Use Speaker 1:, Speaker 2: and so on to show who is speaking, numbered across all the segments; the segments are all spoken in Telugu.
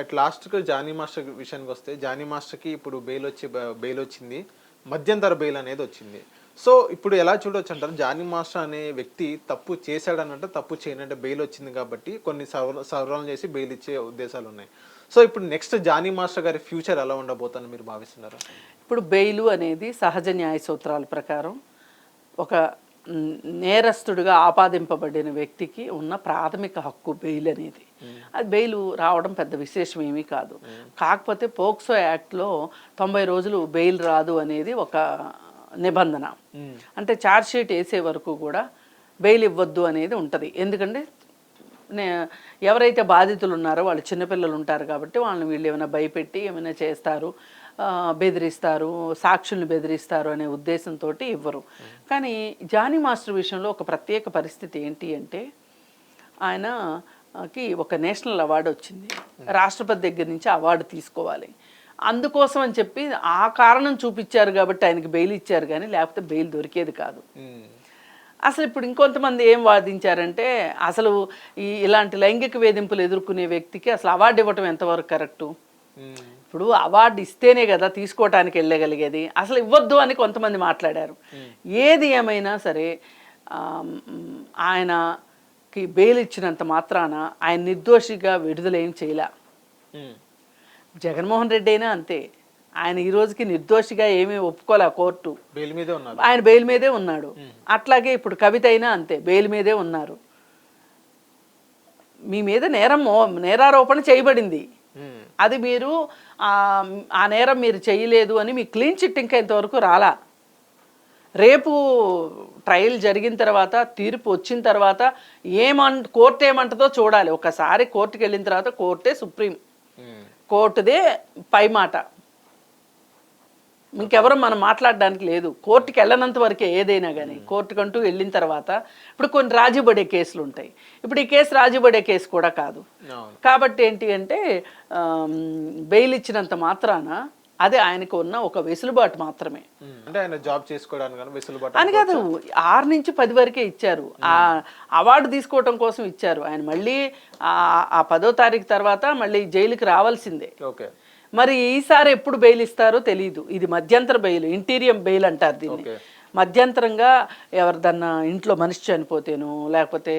Speaker 1: అట్ లాస్ట్కి జానీ మాస్టర్ విషయానికి వస్తే జానీ మాస్టర్కి ఇప్పుడు బెయిల్ వచ్చి బెయిల్ వచ్చింది. మధ్యంతర బెయిల్ అనేది వచ్చింది. సో ఇప్పుడు ఎలా చూడవచ్చు అంటారు? జానీ మాస్టర్ అనే వ్యక్తి తప్పు చేశాడనంటే తప్పు చేయనంటే బెయిల్ వచ్చింది కాబట్టి కొన్ని సవర సవరణలు చేసి బెయిల్ ఇచ్చే ఉద్దేశాలు ఉన్నాయి. సో ఇప్పుడు నెక్స్ట్ జానీ మాస్టర్ గారి ఫ్యూచర్ ఎలా ఉండబోతుందని మీరు భావిస్తున్నారు?
Speaker 2: ఇప్పుడు బెయిలు అనేది సహజ న్యాయ సూత్రాల ప్రకారం ఒక నేరస్తుడిగా ఆపాదింపబడిన వ్యక్తికి ఉన్న ప్రాథమిక హక్కు బెయిల్ అనేది. అది బెయిల్ రావడం పెద్ద విశేషం ఏమీ కాదు. కాకపోతే పోక్సో యాక్ట్లో తొంభై రోజులు బెయిల్ రాదు అనేది ఒక నిబంధన. అంటే ఛార్జ్ షీట్ వేసే వరకు కూడా బెయిల్ ఇవ్వద్దు అనేది ఉంటుంది. ఎందుకంటే నే ఎవరైతే బాధితులు ఉన్నారో వాళ్ళు చిన్నపిల్లలు ఉంటారు కాబట్టి వాళ్ళని వీళ్ళు ఏమైనా భయపెట్టి ఏమైనా చేస్తారు. బెదిరిస్తారు సాక్షుల్ని బెదిరిస్తారు అనే ఉద్దేశంతో ఇవ్వరు కానీ జానీ మాస్టర్ విషయంలో ఒక ప్రత్యేక పరిస్థితి ఏంటి అంటే ఆయనకి ఒక నేషనల్ అవార్డు వచ్చింది రాష్ట్రపతి దగ్గర నుంచి అవార్డు తీసుకోవాలి అందుకోసం అని చెప్పి ఆ కారణం చూపించారు కాబట్టి ఆయనకి బెయిల్ ఇచ్చారు కానీ లేకపోతే బెయిల్ దొరికేది కాదు. అసలు ఇప్పుడు ఇంకొంతమంది ఏం వాదించారంటే అసలు ఈ ఇలాంటి లైంగిక వేధింపులు ఎదుర్కొనే వ్యక్తికి అసలు అవార్డు ఇవ్వటం ఎంతవరకు కరెక్టు. ఇప్పుడు అవార్డు ఇస్తేనే కదా తీసుకోవటానికి వెళ్ళగలిగేది. అసలు ఇవ్వద్దు అని కొంతమంది మాట్లాడారు. ఏది ఏమైనా సరే ఆయనకి బెయిల్ ఇచ్చినంత మాత్రాన ఆయన నిర్దోషిగా విడుదల ఏం చేయలే. జగన్మోహన్ రెడ్డి అయినా అంతే. ఆయన ఈ రోజుకి నిర్దోషిగా ఏమీ ఒప్పుకోలే కోర్టు.
Speaker 1: బెయిల్ మీదే ఉన్నారు.
Speaker 2: ఆయన బెయిల్ మీదే ఉన్నాడు. అట్లాగే ఇప్పుడు కవిత అయినా అంతే బెయిల్ మీదే ఉన్నారు. మీ మీద నేరం నేరారోపణ చేయబడింది. అది మీరు ఆ నేరం మీరు చేయలేదు అని మీ క్లీన్ చిట్ ఇంకా ఇంతవరకు రాలా. రేపు ట్రయల్ జరిగిన తర్వాత తీర్పు వచ్చిన తర్వాత ఏమన్ కోర్టు ఏమంటుందో చూడాలి. ఒకసారి కోర్టుకి వెళ్ళిన తర్వాత కోర్టే సుప్రీం. కోర్టుదే పై మాట. ఇంకెవరు మనం మాట్లాడడానికి లేదు. కోర్టుకి వెళ్ళనంత వరకే ఏదైనా కానీ కోర్టుకంటూ వెళ్ళిన తర్వాత ఇప్పుడు కొన్ని రాజీపడే కేసులు ఉంటాయి ఇప్పుడు ఈ కేసు రాజీపడే కేసు కూడా కాదు. కాబట్టి ఏంటి అంటే బెయిల్ ఇచ్చినంత మాత్రాన అది ఆయనకు ఉన్న ఒక వెసులుబాటు మాత్రమే.
Speaker 1: అంటే ఆయన జాబ్ చేసుకోవడానికి వెసులుబాటు
Speaker 2: అని కాదు ఆరు నుంచి పది వరకే ఇచ్చారు. ఆ అవార్డు తీసుకోవటం కోసం ఇచ్చారు. ఆయన మళ్ళీ ఆ- పదో తారీఖు తర్వాత మళ్ళీ జైలుకి రావాల్సిందే.
Speaker 1: ఓకే.
Speaker 2: మరి ఈసారి ఎప్పుడు బెయిల్ ఇస్తారో తెలియదు ఇది మధ్యంతర బెయిల్ ఇంటీరియం బెయిల్ అంటారు దీన్ని. మధ్యంతరంగా ఎవరిదన్నా ఇంట్లో మనిషి చనిపోతేనో లేకపోతే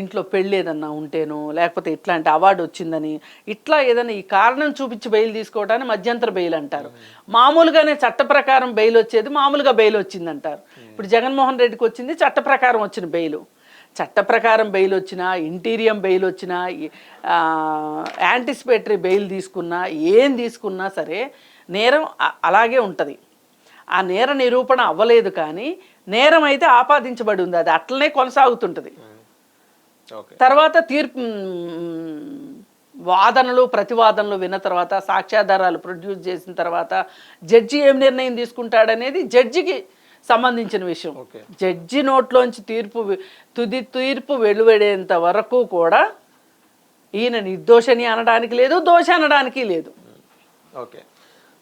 Speaker 2: ఇంట్లో పెళ్ళి ఏదన్నా ఉంటేనో లేకపోతే ఇట్లాంటి అవార్డు వచ్చిందని ఇట్లా ఏదైనా ఈ కారణం చూపించి బెయిల్ తీసుకోవడానికి మధ్యంతర బెయిల్ అంటారు. మామూలుగానే చట్ట ప్రకారం బెయిల్ వచ్చేది మామూలుగా బెయిల్ వచ్చిందంటారు. ఇప్పుడు జగన్మోహన్ రెడ్డికి వచ్చింది చట్ట ప్రకారం వచ్చిన బెయిల్. చట్ట ప్రకారం బెయిల్ వచ్చినా ఇంటీరియం బెయిల్ వచ్చినా యాంటిసిపేటరీ బెయిల్ తీసుకున్నా ఏం తీసుకున్నా సరే నేరం అలాగే ఉంటుంది. ఆ నేర నిరూపణ అవ్వలేదు కానీ నేరం అయితే ఆపాదించబడి ఉంది. అది అట్లనే కొనసాగుతుంటుంది.
Speaker 1: ఓకే
Speaker 2: తర్వాత తీర్పు వాదనలు ప్రతివాదనలు విన్న తర్వాత సాక్ష్యాధారాలు ప్రొడ్యూస్ చేసిన తర్వాత జడ్జి ఏం నిర్ణయం తీసుకుంటాడనేది జడ్జికి సంబంధించిన విషయం. జడ్జి నోట్లోంచి తీర్పు తుది తీర్పు వెలువడేంత వరకు కూడా ఈయన నిర్దోషని అనడానికి లేదు దోష అనడానికి లేదు.
Speaker 1: ఓకే